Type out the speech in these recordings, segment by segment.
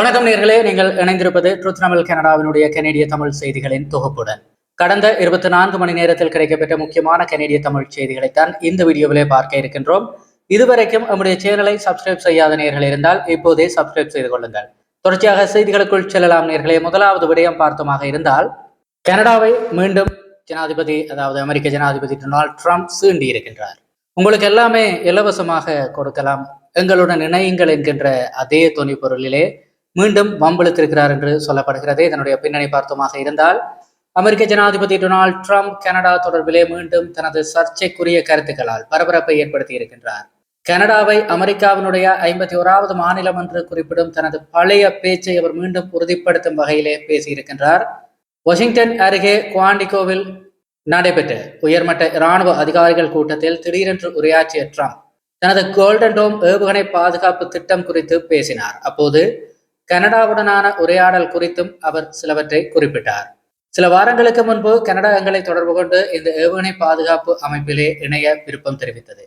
வணக்கம் நேர்களே நீங்கள் இணைந்திருப்பது ட்ரூத் தமிழ் கனடாவினுடைய கனேடிய தமிழ் செய்திகளின் தொகுப்புடன். கடந்த இருபத்தி நான்கு மணி நேரத்தில் கிடைக்கப்பெற்ற முக்கியமான கனேடிய தமிழ் செய்திகளைத்தான் இந்த வீடியோவிலே பார்க்க இருக்கின்றோம். இதுவரைக்கும் நம்முடைய சேனலை சப்ஸ்கிரைப் செய்யாத நேர்கள் இருந்தால் இப்போதே சப்ஸ்கிரைப் செய்து கொள்ளுங்கள். தொடர்ச்சியாக செய்திகளுக்குள் செல்லலாம் நேர்களே முதலாவது விடயம் பார்த்தமாக இருந்தால் கனடாவை மீண்டும் ஜனாதிபதி அதாவது அமெரிக்க ஜனாதிபதி டொனால்ட் ட்ரம்ப் சீண்டி இருக்கின்றார். உங்களுக்கு எல்லாமே இலவசமாக கொடுக்கலாம். எங்களுடன் இணையுங்கள் என்கின்ற அதே துணி பொருளிலே மீண்டும் வம்பிழுத்திருக்கிறார் என்று சொல்லப்படுகிறது. இதனுடைய பின்னணி பார்த்தமாக இருந்தால் அமெரிக்க ஜனாதிபதி டொனால்ட் ட்ரம்ப் கனடா தொடர்பிலே மீண்டும் தனது சர்ச்சைக்குரிய கருத்துக்களால் பரபரப்பை ஏற்படுத்தி இருக்கின்றார். கனடாவை அமெரிக்காவினுடைய ஐம்பத்தி ஓராவது மாநிலம் என்று குறிப்பிடும் தனது பழைய பேச்சை அவர் மீண்டும் உறுதிப்படுத்தும் வகையிலே பேசியிருக்கின்றார். வாஷிங்டன் அருகே குவாண்டிகோவில் நடைபெற்ற உயர்மட்ட இராணுவ அதிகாரிகள் கூட்டத்தில் திடீரென்று உரையாற்றிய ட்ரம்ப் தனது கோல்டன் டோம் ஏவுகணை பாதுகாப்பு திட்டம் குறித்து பேசினார். அப்போது கனடாவுடனான உரையாடல் குறித்தும் அவர் சிலவற்றை குறிப்பிட்டார். சில வாரங்களுக்கு முன்பு கனடா எங்களை தொடர்பு கொண்டு இந்த ஏவுகணை பாதுகாப்பு அமைப்பிலே இணைய விருப்பம் தெரிவித்தது.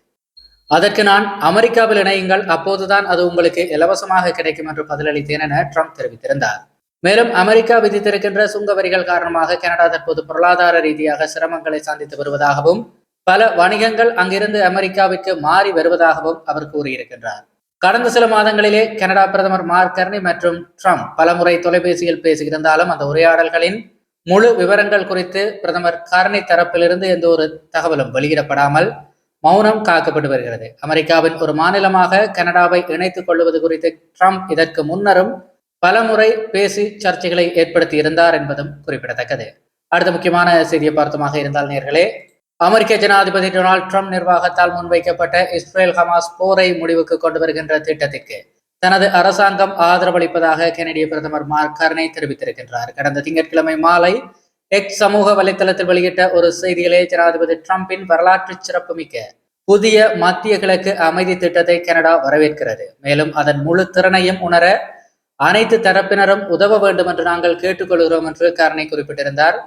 அதற்கு நான் அமெரிக்காவில் இணையுங்கள் அப்போதுதான் அது உங்களுக்கு இலவசமாக கிடைக்கும் என்று பதிலளித்தேன் என ட்ரம்ப் தெரிவித்திருந்தார். மேலும் அமெரிக்கா விதித்திருக்கின்ற சுங்க வரிகள் காரணமாக கனடா தற்போது பொருளாதார ரீதியாக சிரமங்களை சந்தித்து வருவதாகவும் பல வணிகங்கள் அங்கிருந்து அமெரிக்காவிற்கு மாறி வருவதாகவும் அவர் கூறியிருக்கின்றார். கடந்த சில மாதங்களிலே கனடா பிரதமர் மார்க் கர்னி மற்றும் ட்ரம்ப் பலமுறை தொலைபேசியில் பேசியிருந்தாலும் அந்த உரையாடல்களின் முழு விவரங்கள் குறித்து பிரதமர் கர்னி தரப்பிலிருந்து எந்த ஒரு தகவலும் வெளியிடப்படாமல் மௌனம் காக்கப்பட்டு வருகிறது. அமெரிக்காவின் ஒரு மாநிலமாக கனடாவை இணைத்துக் கொள்வது குறித்து ட்ரம்ப் இதற்கு முன்னரும் பலமுறை பேசி சர்ச்சைகளை ஏற்படுத்தி இருந்தார் என்பதும் குறிப்பிடத்தக்கது. அடுத்த முக்கியமான செய்தியை பார்த்தமாக இருந்தால் நேர்களே அமெரிக்க ஜனாதிபதி டொனால்ட் ட்ரம்ப் நிர்வாகத்தால் முன்வைக்கப்பட்ட இஸ்ரேல் ஹமாஸ் போரை முடிவுக்கு கொண்டு வருகின்ற திட்டத்திற்கு தனது அரசாங்கம் ஆதரவளிப்பதாக கெனடிய பிரதமர் மார்க் கர்னே தெரிவித்திருக்கின்றார். கடந்த திங்கட்கிழமை மாலை எக்ஸ் சமூக வலைத்தளத்தில் வெளியிட்ட ஒரு செய்தியிலே ஜனாதிபதி ட்ரம்பின் வரலாற்று சிறப்புமிக்க புதிய மத்திய கிழக்கு அமைதி திட்டத்தை கனடா வரவேற்கிறது. மேலும் அதன் முழு திறனையும் உணர அனைத்து தரப்பினரும் உதவ வேண்டும் என்று நாங்கள் கேட்டுக்கொள்கிறோம் என்று கர்னே குறிப்பிட்டிருந்தார்.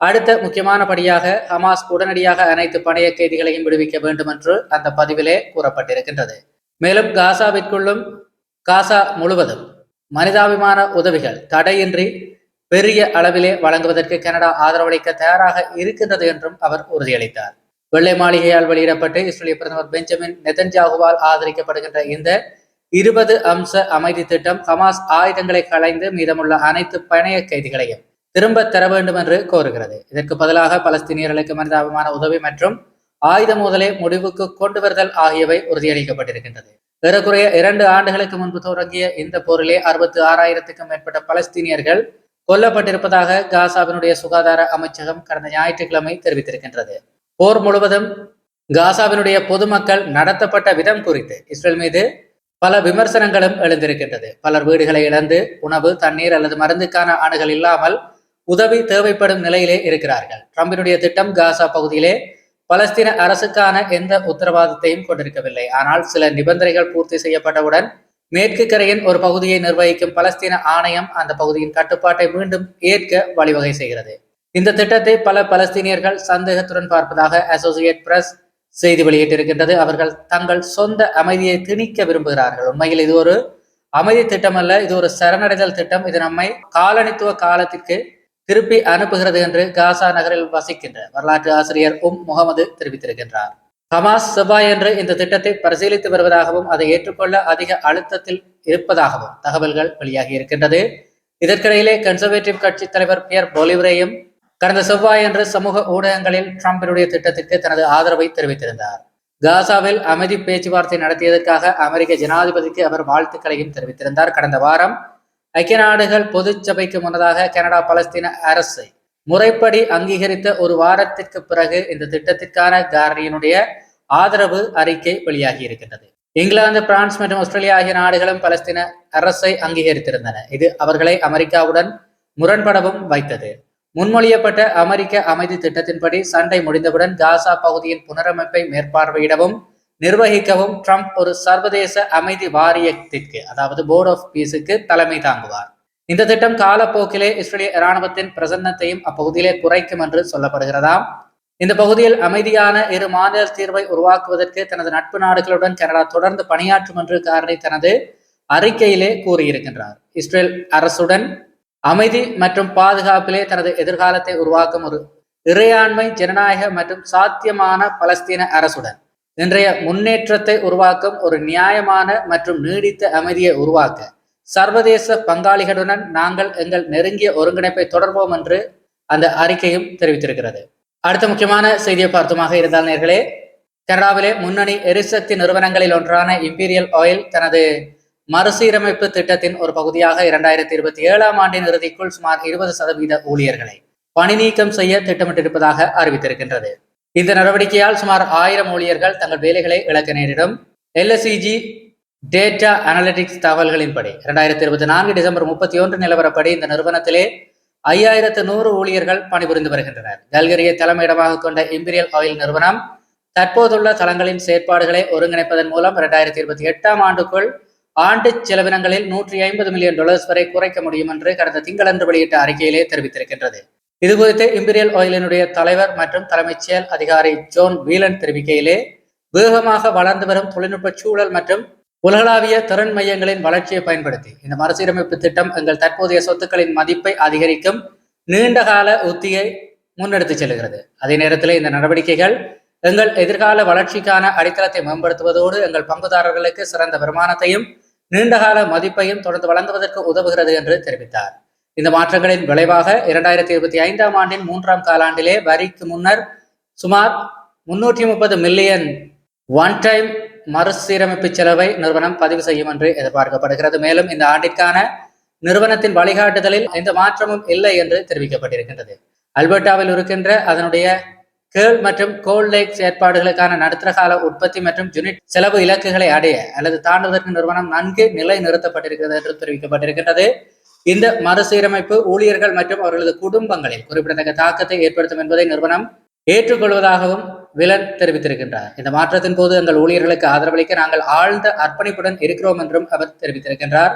அடுத்த முக்கியமான படியாக ஹமாஸ் உடனடியாக அனைத்து பணைய கைதிகளையும் விடுவிக்க வேண்டும் என்று அந்த பதிவிலே கூறப்பட்டிருக்கின்றது. மேலும் காசாவிற்குள்ளும் காசா முழுவதும் மனிதாபிமான உதவிகள் தடையின்றி பெரிய அளவிலே வழங்குவதற்கு கனடா ஆதரவளிக்க தயாராக இருக்கின்றது என்றும் அவர் உறுதியளித்தார். வெள்ளை மாளிகையால் வெளியிடப்பட்டு இஸ்ரேலிய பிரதமர் பெஞ்சமின் நெதன்ஜாகுவால் ஆதரிக்கப்படுகின்ற இந்த இருபது அம்ச அமைதி திட்டம் ஹமாஸ் ஆயுதங்களை களைந்து மீதமுள்ள அனைத்து பணைய கைதிகளையும் திரும்ப தர வேண்டும் என்று கோருகிறது. இதற்கு பதிலாக பலஸ்தீனியர்களுக்கு மனிதாபிமான உதவி மற்றும் ஆயுத மோதலை முடிவுக்கு கொண்டு வருதல் ஆகியவை உறுதியளிக்கப்பட்டிருக்கின்றது. ஏறக்குறைய இரண்டு ஆண்டுகளுக்கு முன்பு தொடங்கிய இந்த போரிலே அறுபத்தி ஆறாயிரத்துக்கும் மேற்பட்ட பலஸ்தீனியர்கள் கொல்லப்பட்டிருப்பதாக காசாவினுடைய சுகாதார அமைச்சகம் கடந்த ஞாயிற்றுக்கிழமை தெரிவித்திருக்கின்றது. போர் முழுவதும் காசாவினுடைய பொதுமக்கள் நடத்தப்பட்ட விதம் குறித்து இஸ்ரேல் மீது பல விமர்சனங்களும் எழுந்திருக்கின்றது. பலர் வீடுகளை இழந்து உணவு தண்ணீர் அல்லது மருந்துக்கான அணுகள் இல்லாமல் உதவி தேவைப்படும் நிலையிலே இருக்கிறார்கள். ட்ரம்பினுடைய திட்டம் காசா பகுதியிலே பலஸ்தீன அரசுக்கான எந்த உத்தரவாதத்தையும் கொண்டிருக்கவில்லை. ஆனால் சில நிபந்தனைகள் பூர்த்தி செய்யப்பட்டவுடன் மேற்கு கரையின் ஒரு பகுதியை நிர்வகிக்கும் பலஸ்தீன ஆணையம் அந்த பகுதியின் கட்டுப்பாட்டை மீண்டும் ஏற்க வழிவகை செய்கிறது. இந்த திட்டத்தை பல பலஸ்தீனியர்கள் சந்தேகத்துடன் பார்ப்பதாக அசோசியேட் பிரஸ் செய்தி வெளியிட்டிருக்கின்றது. அவர்கள் தங்கள் சொந்த அமைதியை திணிக்க விரும்புகிறார்கள். உண்மையில் இது ஒரு அமைதி திட்டம் அல்ல இது ஒரு சரணடைதல் திட்டம். இது நம்மை காலனித்துவ காலத்திற்கு திருப்பி அனுப்புகிறது என்று காசா நகரில் வசிக்கின்ற வரலாற்று ஆசிரியர் உம் முகமது தெரிவித்திருக்கின்றார். ஹமாஸ் செவ்வாய் என்று இந்த திட்டத்தை பரிசீலித்து வருவதாகவும் அதை ஏற்றுக்கொள்ள அதிக அழுத்தத்தில் இருப்பதாகவும் தகவல்கள் வெளியாகி இருக்கின்றது. இதற்கிடையிலே கன்சர்வேட்டிவ் கட்சி தலைவர் பியர் பொலிவரையும் கடந்த செவ்வாய் அன்று சமூக ஊடகங்களில் ட்ரம்பினுடைய திட்டத்திற்கு தனது ஆதரவை தெரிவித்திருந்தார். காசாவில் அமைதி பேச்சுவார்த்தை நடத்தியதற்காக அமெரிக்க ஜனாதிபதிக்கு அவர் வாழ்த்துக்களையும் தெரிவித்திருந்தார். கடந்த வாரம் ஐக்கிய நாடுகள் பொது சபைக்கு முன்னதாக கனடா பலஸ்தீன அரசை முறைப்படி அங்கீகரித்த ஒரு வாரத்திற்கு பிறகு இந்த திட்டத்திற்கான காரணியினுடைய ஆதரவு அறிக்கை வெளியாகி இருக்கின்றது இங்கிலாந்து பிரான்ஸ் மற்றும் ஆஸ்திரேலியா ஆகிய நாடுகளும் பலஸ்தீன அரசை அங்கீகரித்திருந்தன. இது அவர்களை அமெரிக்காவுடன் முரண்படவும் வைத்தது. முன்மொழியப்பட்ட அமெரிக்க அமைதி திட்டத்தின்படி சண்டை முடிந்தவுடன் காசா பகுதியின் புனரமைப்பை மேற்பார்வையிடவும் நிர்வகிக்கவும் ட்ரம்ப் ஒரு சர்வதேச அமைதி வாரியத்திற்கு அதாவது போர்ட் ஆஃப் பீஸுக்கு தலைமை தாங்குவார். இந்த திட்டம் காலப்போக்கிலே இஸ்ரேலிய இராணுவத்தின் பிரசன்னத்தையும் அப்பகுதியிலே குறைக்கும் என்று சொல்லப்படுகிறதாம். இந்த பகுதியில் அமைதியான இரு மாநில தீர்வை உருவாக்குவதற்கு தனது நட்பு நாடுகளுடன் கனடா தொடர்ந்து பணியாற்றும் என்று காரணி தனது அறிக்கையிலே கூறியிருக்கின்றார். இஸ்ரேல் அரசுடன் அமைதி மற்றும் பாதுகாப்பிலே தனது எதிர்காலத்தை உருவாக்கும் ஒரு இறையாண்மை ஜனநாயக மற்றும் சாத்தியமான பலஸ்தீன அரசுடன். இன்றைய முன்னேற்றத்தை உருவாக்கும் ஒரு நியாயமான மற்றும் நீடித்த அமைதியை உருவாக்க சர்வதேச பங்காளிகளுடன் நாங்கள் எங்கள் நெருங்கிய ஒருங்கிணைப்பை தொடர்வோம் என்று அந்த அறிக்கையும் தெரிவித்திருக்கிறது. அடுத்த முக்கியமான செய்தியை பார்த்துமாக இருந்தால் நேர்களே கனடாவிலே முன்னணி எரிசக்தி நிறுவனங்களில் ஒன்றான இம்பீரியல் ஆயில் தனது மறுசீரமைப்பு திட்டத்தின் ஒரு பகுதியாக இரண்டாயிரத்தி இருபத்தி ஏழாம் ஆண்டின் இறுதிக்குள் சுமார் இருபது சதவீத ஊழியர்களை பணி நீக்கம் செய்ய திட்டமிட்டிருப்பதாக அறிவித்திருக்கின்றது. இந்த நடவடிக்கையால் சுமார் ஆயிரம் ஊழியர்கள் தங்கள் வேலைகளை இழக்க நேரிடும். எல்எஸ்இஜி டேட்டா அனலிட்டிக்ஸ் தகவல்களின்படி இரண்டாயிரத்தி இருபத்தி நான்கு டிசம்பர் முப்பத்தி ஒன்று நிலவரப்படி இந்த நிறுவனத்திலே ஐயாயிரத்து நூறு ஊழியர்கள் பணிபுரிந்து வருகின்றனர். கல்கரியை தலைமையிடமாக கொண்ட இம்பீரியல் ஆயில் நிறுவனம் தற்போதுள்ள தளங்களின் செயற்பாடுகளை ஒருங்கிணைப்பதன் மூலம் இரண்டாயிரத்தி இருபத்தி எட்டாம் ஆண்டுக்குள் ஆண்டு செலவினங்களில் நூற்றி ஐம்பது மில்லியன் டாலர்ஸ் வரை குறைக்க முடியும் என்று கடந்த திங்களன்று வெளியிட்ட அறிக்கையிலே தெரிவித்திருக்கின்றது. இது குறித்து இம்பீரியல் ஆயிலினுடைய தலைவர் மற்றும் தலைமைச் செயல் அதிகாரி ஜோன் வீலன் தெரிவிக்கையிலே வேகமாக வளர்ந்து வரும் தொழில்நுட்ப சூழல் மற்றும் உலகளாவிய திறன் மையங்களின் வளர்ச்சியை பயன்படுத்தி இந்த மறுசீரமைப்பு திட்டம் எங்கள் தற்போதைய சொத்துக்களின் மதிப்பை அதிகரிக்கும் நீண்டகால உத்தியை முன்னெடுத்து செல்கிறது. அதே நேரத்தில் இந்த நடவடிக்கைகள் எங்கள் எதிர்கால வளர்ச்சிக்கான அடித்தளத்தை மேம்படுத்துவதோடு எங்கள் பங்குதாரர்களுக்கு சிறந்த வருமானத்தையும் நீண்டகால மதிப்பையும் தொடர்ந்து வழங்குவதற்கு உதவுகிறது என்று தெரிவித்தார். இந்த மாற்றங்களின் விளைவாக இரண்டாயிரத்தி இருபத்தி ஐந்தாம் ஆண்டின் மூன்றாம் காலாண்டிலே வரிக்கு முன்னர் சுமார் முன்னூற்றி முப்பது மில்லியன் ஒன் டைம் மறுசீரமைப்பு செலவை நிறுவனம் பதிவு செய்யும் என்று எதிர்பார்க்கப்படுகிறது. மேலும் இந்த ஆண்டிற்கான நிறுவனத்தின் வழிகாட்டுதலில் எந்த மாற்றமும் இல்லை என்று தெரிவிக்கப்பட்டிருக்கின்றது. அல்பர்டாவில் இருக்கின்ற அதனுடைய கேள் மற்றும் கோல் லேக் செயற்பாடுகளுக்கான நடுத்தர கால உற்பத்தி மற்றும் யூனிட் செலவு இலக்குகளை அடைய அல்லது தாண்டுவதற்கு நிறுவனம் நன்கு நிலை நிறுத்தப்பட்டிருக்கிறது என்று தெரிவிக்கப்பட்டிருக்கின்றது. இந்த மறுசீரமைப்பு ஊழியர்கள் மற்றும் அவர்களது குடும்பங்களில் குறிப்பிடத்தக்க தாக்கத்தை ஏற்படுத்தும் என்பதை நிறுவனம் ஏற்றுக்கொள்வதாகவும் விலன் தெரிவித்திருக்கின்றார். இந்த மாற்றத்தின் போது எங்கள் ஊழியர்களுக்கு ஆதரவளிக்க நாங்கள் ஆழ்ந்த அர்ப்பணிப்புடன் இருக்கிறோம் என்றும் அவர் தெரிவித்திருக்கின்றார்.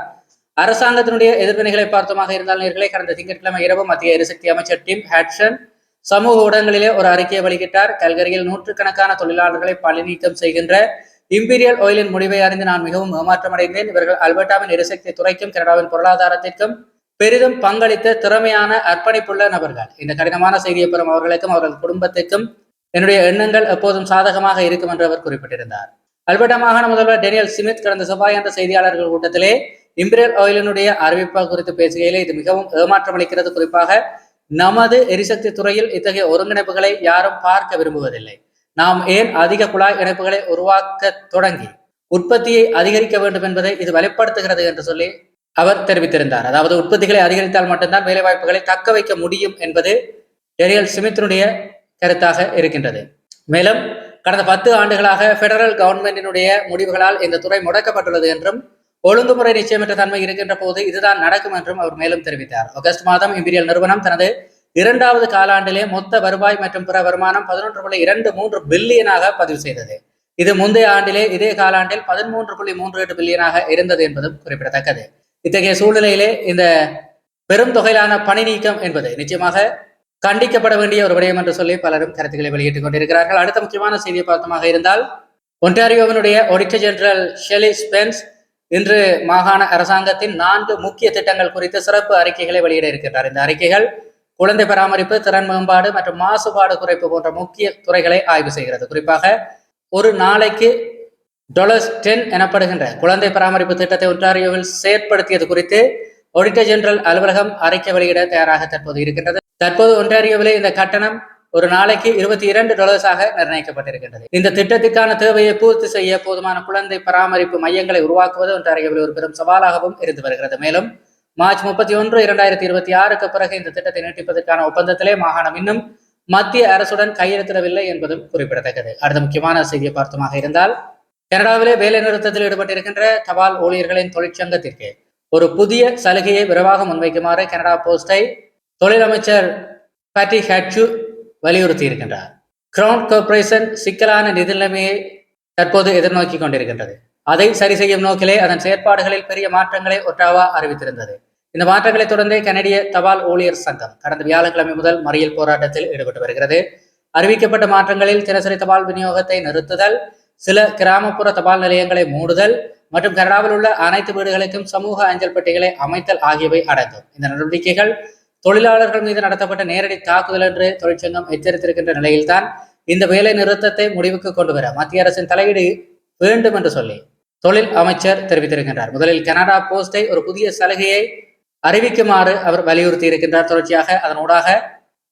அரசாங்கத்தினுடைய எதிர்வினைகளை பார்த்தமாக இருந்தால் நேர்களை கடந்த திங்கட்கிழமை இரவு மத்திய எரிசக்தி அமைச்சர் டிம் ஹேட்சன் சமூக ஊடகங்களிலே ஒரு அறிக்கையை வெளியிட்டார். கல்கரியில் நூற்றுக்கணக்கான தொழிலாளர்களை பணி நீக்கம் செய்கின்ற இம்பீரியல் ஆயிலின் முடிவை அறிந்து நான் மிகவும் ஏமாற்றமடைந்தேன். இவர்கள் அல்பர்டாவின் எரிசக்தி துறைக்கும் கனடாவின் பொருளாதாரத்திற்கும் பெரிதும் பங்களித்த திறமையான அர்ப்பணிப்புள்ள நபர்கள். இந்த கடினமான செய்தியை பெறும் அவர்களுக்கும் அவர்கள் குடும்பத்திற்கும் என்னுடைய எண்ணங்கள் எப்போதும் சாதகமாக இருக்கும் என்று அவர் குறிப்பிட்டிருந்தார். அல்பர்டா மாகாண முதல்வர் டேனியல் சிமித் கடந்த செவ்வாய் என்ற செய்தியாளர்கள் கூட்டத்திலே இம்பீரியல் ஆயிலினுடைய அறிவிப்பு குறித்து பேசுகையிலே இது மிகவும் ஏமாற்றமளிக்கிறது குறிப்பாக நமது எரிசக்தி துறையில் இத்தகைய ஒருங்கிணைப்புகளை யாரும் பார்க்க விரும்புவதில்லை. நாம் ஏன் அதிக குழாய் இணைப்புகளை உருவாக்க தொடங்கி உற்பத்தியை அதிகரிக்க வேண்டும் என்பதை இது வலுப்படுத்துகிறது என்று சொல்லி அவர் தெரிவித்திருந்தார். அதாவது உற்பத்திகளை அதிகரித்தால் மட்டும்தான் வேலைவாய்ப்புகளை தக்க வைக்க முடியும் என்பது எரியல் சிமித்தினுடைய கருத்தாக இருக்கின்றது. மேலும் கடந்த பத்து ஆண்டுகளாக பெடரல் கவர்மெண்டினுடைய முடிவுகளால் இந்த துறை முடக்கப்பட்டுள்ளது என்றும் ஒழுங்குமுறை நிச்சயமற்ற தன்மை இருக்கின்ற போது இதுதான் நடக்கும் என்றும் அவர் மேலும் தெரிவித்தார். ஆகஸ்ட் மாதம் இம்பீரியல் நிறுவனம் தனது இரண்டாவது காலாண்டிலே மொத்த வருவாய் மற்றும் பிற வருமானம் பதினொன்று புள்ளி இரண்டு மூன்று பில்லியனாக பதிவு செய்தது. இது முந்தைய ஆண்டிலே இதே காலாண்டில் பதிமூன்று புள்ளி மூன்று எட்டு பில்லியனாக இருந்தது என்பதும் குறிப்பிடத்தக்கது. இத்தகைய சூழ்நிலையிலே இந்த பெரும் தொகையிலான பணி நீக்கம் என்பது நிச்சயமாக கண்டிக்கப்பட வேண்டிய ஒரு விடயம் என்று சொல்லி பலரும் கருத்துக்களை வெளியிட்டுக் கொண்டிருக்கிறார்கள். அடுத்த முக்கியமான செய்தியை பார்த்தமாக இருந்தால் ஒன்டாரியோவினுடைய ஒடிட்டர் ஜெனரல் ஷெலி ஸ்பென்ஸ் இன்று மாகாண அரசாங்கத்தின் நான்கு முக்கிய திட்டங்கள் குறித்து சிறப்பு அறிக்கைகளை வெளியிட இருக்கின்றார். இந்த அறிக்கைகள் குழந்தை பராமரிப்பு திறன் மேம்பாடு மற்றும் மாசுபாடு குறைப்பு போன்ற முக்கிய துறைகளை ஆய்வு செய்கிறது. குறிப்பாக ஒரு நாளைக்கு டொலர்ஸ் டென் எனப்படுகின்ற குழந்தை பராமரிப்பு திட்டத்தை ஒன்றாரியோவில் செயற்படுத்தியது குறித்து ஆடிட்டர் ஜெனரல் அலுவலகம் அறிக்கை வெளியிட தயாராக தற்போது இருக்கின்றது. தற்போது ஒன்றாரியோவிலே இந்த கட்டணம் ஒரு நாளைக்கு இருபத்தி இரண்டு டாலர்ஸாக நிர்ணயிக்கப்பட்டிருக்கின்றது. இந்த திட்டத்திற்கான தேவையை பூர்த்தி செய்ய போதுமான குழந்தை பராமரிப்பு மையங்களை உருவாக்குவது ஒன்றாரியோவில் ஒரு பெரும் சவாலாகவும் இருந்து வருகிறது. மேலும் மார்ச் முப்பத்தி ஒன்று இரண்டாயிரத்தி இருபத்தி ஆறுக்கு பிறகு இந்த திட்டத்தை நீட்டிப்பதற்கான ஒப்பந்தத்திலே மாகாணம் இன்னும் மத்திய அரசுடன் கையெழுத்திடவில்லை என்பதும் குறிப்பிடத்தக்கது. அடுத்த முக்கியமான செய்தியை பார்த்தமாக இருந்தால் கனடாவிலே வேலை நிறுத்தத்தில் ஈடுபட்டிருக்கின்ற தபால் ஊழியர்களின் தொழிற்சங்கத்திற்கு ஒரு புதிய சலுகையை விரைவாக முன்வைக்குமாறு கனடா போஸ்டை தொழிலமைச்சர் பேட்டி ஹேட்சு வலியுறுத்தி இருக்கின்றார் கிரவுண்ட் கார்பரேஷன் சிக்கலான நிதி நிலைமையை தற்போது எதிர்நோக்கி கொண்டிருக்கின்றது. அதை சரி செய்யும் நோக்கிலே அதன் செயற்பாடுகளில் பெரிய மாற்றங்களை ஒட்டாவா அறிவித்திருந்தது. இந்த மாற்றங்களை தொடர்ந்தே கனடிய தபால் ஊழியர் சங்கம் கடந்த வியாழக்கிழமை முதல் மறியல் போராட்டத்தில் ஈடுபட்டு வருகிறது. அறிவிக்கப்பட்ட மாற்றங்களில் தினசரி தபால் விநியோகத்தை நிறுத்துதல் சில கிராமப்புற தபால் நிலையங்களை மூடுதல் மற்றும் கனடாவில் உள்ள அனைத்து வீடுகளுக்கும் சமூக அஞ்சல் பெட்டிகளை அமைத்தல் ஆகியவை அடங்கும். இந்த நடவடிக்கைகள் தொழிலாளர்கள் மீது நடத்தப்பட்ட நேரடி தாக்குதல் என்று தொழிற்சங்கம் எச்சரித்திருக்கின்ற நிலையில்தான் இந்த வேலை நிறுத்தத்தை முடிவுக்கு கொண்டு வர மத்திய அரசின் தலையீடு வேண்டும் என்று சொல்லி தொழில் அமைச்சர் தெரிவித்திருக்கின்றார். முதலில் கனடா போஸ்டை ஒரு புதிய சலுகையை அறிவிக்குமாறு அவர் வலியுறுத்தி இருக்கின்றார் தொடர்ச்சியாக அதனூடாக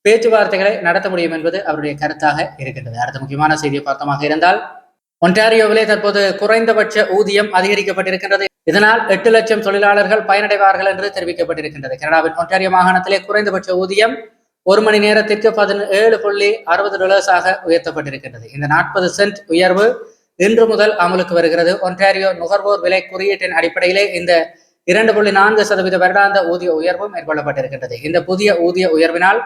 பேச்சுவார்த்தைகளை நடத்த முடியும் என்பது அவருடைய கருத்தாக இருக்கின்றது. அடுத்த முக்கியமான செய்தியை பார்த்தமாக இருந்தால் ஒன்டாரியோவிலே தற்போது குறைந்தபட்ச ஊதியம் அதிகரிக்கப்பட்டிருக்கின்றது. இதனால் எட்டு லட்சம் தொழிலாளர்கள் பயனடைவார்கள் என்று தெரிவிக்கப்பட்டிருக்கின்றது. கனடாவின் ஒன்டாரியோ மாகாணத்திலே குறைந்தபட்ச ஊதியம் ஒரு மணி நேரத்திற்கு பதினேழு புள்ளி அறுபது டாலர்ஸாக உயர்த்தப்பட்டிருக்கின்றது. இந்த நாற்பது சென்ட் உயர்வு இன்று முதல் அமலுக்கு வருகிறது. ஒன்டாரியோ நுகர்வோர் விலை குறியீட்டின் அடிப்படையிலே இந்த இரண்டு புள்ளி நான்கு சதவீத வருடாந்த ஊதிய உயர்வும் மேற்கொள்ளப்பட்டிருக்கின்றது. இந்த புதிய ஊதிய உயர்வினால்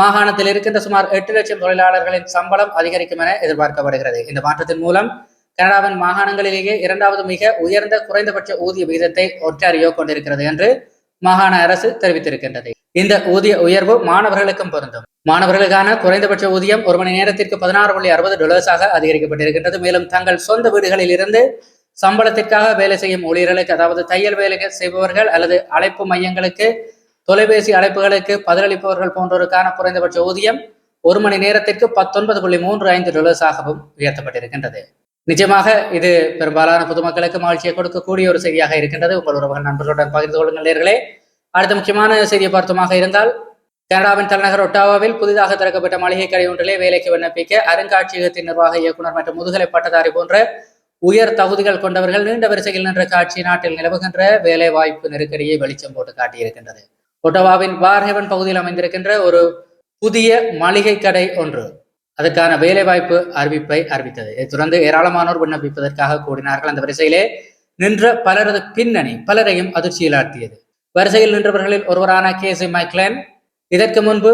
மாகாணத்தில் இருக்கின்ற சுமார் எட்டு லட்சம் தொழிலாளர்களின் சம்பளம் அதிகரிக்கும் என எதிர்பார்க்கப்படுகிறது. இந்த மாற்றத்தின் மூலம் கனடாவின் மாகாணங்களிலேயே இரண்டாவது மிக உயர்ந்த குறைந்தபட்ச ஊதிய விகிதத்தை ஒற்றாரியோ கொண்டிருக்கிறது என்று மாகாண அரசு தெரிவித்திருக்கின்றது. இந்த ஊதிய உயர்வு மாணவர்களுக்கும் பொருந்தும். மாணவர்களுக்கான குறைந்தபட்ச ஊதியம் ஒரு மணி நேரத்திற்கு பதினாறு புள்ளி அறுபது டொலர்ஸாக அதிகரிக்கப்பட்டிருக்கின்றது. மேலும் தங்கள் சொந்த வீடுகளில் இருந்து சம்பளத்திற்காக வேலை செய்யும் ஊழியர்களுக்கு அதாவது தையல் வேலைகள் செய்பவர்கள் அல்லது அழைப்பு மையங்களுக்கு தொலைபேசி அழைப்புகளுக்கு பதிலளிப்பவர்கள் போன்றோருக்கான குறைந்தபட்ச ஊதியம் ஒரு மணி நேரத்திற்கு பத்தொன்பது புள்ளி மூன்று ஐந்து டாலர்ஸாகவும் உயர்த்தப்பட்டிருக்கின்றது. நிஜமாக இது பெரும்பாலான பொதுமக்களுக்கு மகிழ்ச்சியை கொடுக்கக்கூடிய ஒரு செய்தியாக இருக்கின்றது. உங்கள் உறவுகள் நண்பர்களுடன் பகிர்ந்து கொள்ளுங்கள் நேர்களே. அடுத்த முக்கியமான செய்தியை பார்த்தமாக இருந்தால் கனடாவின் தலைநகர் ஒட்டாவாவில் புதிதாக திறக்கப்பட்ட மளிகை கடை ஒன்றிலே வேலைக்கு விண்ணப்பிக்க அருங்காட்சியகத்தின் நிர்வாக இயக்குனர் மற்றும் முதுகலை பட்டதாரி போன்ற உயர் தகுதிகள் கொண்டவர்கள் நீண்ட வரிசையில் நின்ற காட்சி நாட்டில் நிலவுகின்ற வேலை வாய்ப்பு நெருக்கடியை வெளிச்சம் போட்டு காட்டியிருக்கின்றது. ஒட்டவாவின் பார்ஹெவன் பகுதியில் அமைந்திருக்கின்ற ஒரு புதிய மளிகை கடை ஒன்று. அதற்கான வேலைவாய்ப்பு அறிவிப்பை அறிவித்தது. இதைத் தொடர்ந்து ஏராளமானோர் விண்ணப்பிப்பதற்காக கூடினார்கள். அந்த வரிசையிலே நின்ற பலரது பின்னணி பலரையும் அதிர்ச்சியிலாட்டியது. வரிசையில் நின்றவர்களில் ஒருவரான கே சி மைக்லேன் இதற்கு முன்பு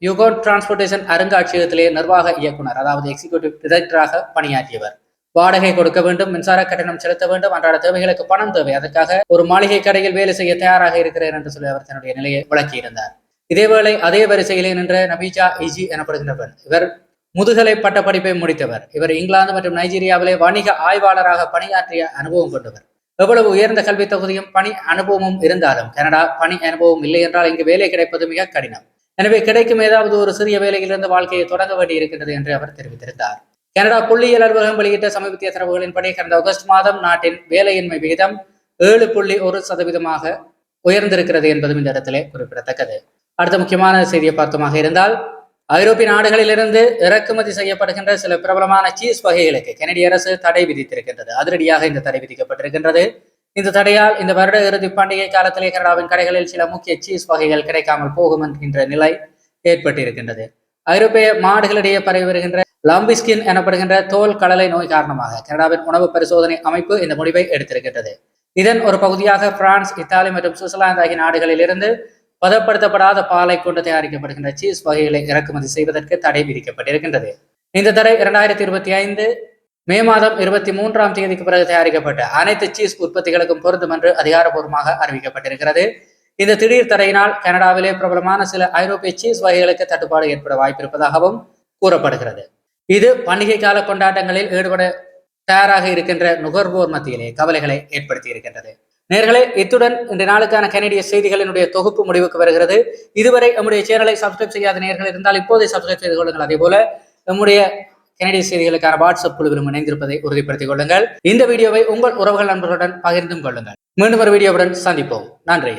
யுகோ டிரான்ஸ்போர்ட்டேஷன் அருங்காட்சியகத்திலே நிர்வாக இயக்குனர் அதாவது எக்ஸிகியூட்டிவ் டிரெக்டராக பணியாற்றியவர். வாடகை கொடுக்க வேண்டும் மின்சார கட்டணம் செலுத்த வேண்டும் அன்றாட தேவைகளுக்கு பணம் தேவை. அதற்காக ஒரு மாளிகை கடையில் வேலை செய்ய தயாராக இருக்கிறேன் என்று சொல்லி அவர் தன்னுடைய நிலையை விளக்கியிருந்தார். இதேவேளை அதே வரிசையிலே நின்ற நபீஜா இஜி எனப்படுகின்றவர் இவர் முதுகலை பட்ட படிப்பை முடித்தவர். இவர் இங்கிலாந்து மற்றும் நைஜீரியாவிலே வணிக ஆய்வாளராக பணியாற்றிய அனுபவம் கொண்டவர். எவ்வளவு உயர்ந்த கல்வி தகுதியும் பணி அனுபவமும் இருந்தாலும் கனடா பணி அனுபவம் இல்லை என்றால் இங்கு வேலை கிடைப்பது மிக கடினம். எனவே கிடைக்கும் ஏதாவது ஒரு சிறிய வேலையிலிருந்து வாழ்க்கையை தொடங்க வேண்டி இருக்கின்றது என்று அவர் தெரிவித்திருந்தார். கனடா புள்ளியியல் அலுவலகம் வெளியிட்ட சமீபத்திய தரவுகளின்படி கடந்த ஆகஸ்ட் மாதம் நாட்டின் வேலையின்மை விகிதம் ஏழு புள்ளி ஒரு சதவீதமாக உயர்ந்திருக்கிறது என்பதும் இந்த இடத்திலே குறிப்பிடத்தக்கது. அடுத்த முக்கியமான செய்தியை பார்த்தோமாக இருந்தால் ஐரோப்பிய நாடுகளிலிருந்து இறக்குமதி செய்யப்படுகின்ற சில பிரபலமான சீஸ் வகைகளுக்கு கனடிய அரசு தடை விதித்திருக்கின்றது. அதிரடியாக இந்த தடை விதிக்கப்பட்டிருக்கின்றது. இந்த தடையால் இந்த வருட இறுதி பண்டிகை காலத்திலே கனடாவின் கடைகளில் சில முக்கிய சீஸ் வகைகள் கிடைக்காமல் போகும் என்கின்ற நிலை ஏற்பட்டிருக்கின்றது. ஐரோப்பிய மாடுகளிடையே பரவி வருகின்ற லாம்பிஸ்கின் எனப்படுகின்ற தோல் கடலை நோய் காரணமாக கனடாவின் உணவு பரிசோதனை அமைப்பு இந்த முடிவை எடுத்திருக்கின்றது. இதன் ஒரு பகுதியாக பிரான்ஸ் இத்தாலி மற்றும் சுவிட்சர்லாந்து ஆகிய நாடுகளிலிருந்து பதப்படுத்தப்படாத பாலை கொண்டு தயாரிக்கப்படுகின்ற சீஸ் வகைகளை இறக்குமதி செய்வதற்கு தடை விதிக்கப்பட்டிருக்கின்றது. இந்த தடை இரண்டாயிரத்தி இருபத்தி ஐந்து மே மாதம் இருபத்தி மூன்றாம் தேதிக்கு பிறகு தயாரிக்கப்பட்ட அனைத்து சீஸ் உற்பத்திகளுக்கும் பொருந்தும் என்று அதிகாரப்பூர்வமாக அறிவிக்கப்பட்டிருக்கிறது. இந்த திடீர் தடையினால் கனடாவிலே பிரபலமான சில ஐரோப்பிய சீஸ் வகைகளுக்கு தட்டுப்பாடு ஏற்பட வாய்ப்பிருப்பதாகவும் கூறப்படுகிறது. இது பண்டிகை கால கொண்டாட்டங்களில் ஈடுபட தயாராக இருக்கின்ற நுகர்வோர் மத்தியிலே கவலைகளை ஏற்படுத்தி இருக்கின்றது. நேர்களே இத்துடன் இந்த நாளுக்கான கனடிய செய்திகளினுடைய தொகுப்பு முடிவுக்கு வருகிறது. இதுவரை நம்முடைய சேனலை சப்ஸ்கிரைப் செய்யாத நேர்கள் இருந்தால் இப்போதை சப்ஸ்கிரைப் செய்து கொள்ளுங்கள். அதே போல நம்முடைய கனடிய செய்திகளுக்கான வாட்ஸ்அப் குழுவிலும் இணைந்திருப்பதை உறுதிப்படுத்திக் கொள்ளுங்கள். இந்த வீடியோவை உங்கள் உறவுகள் நண்பர்களுடன் பகிர்ந்தும் கொள்ளுங்கள். மீண்டும் ஒரு வீடியோவுடன் சந்திப்போம். நன்றி.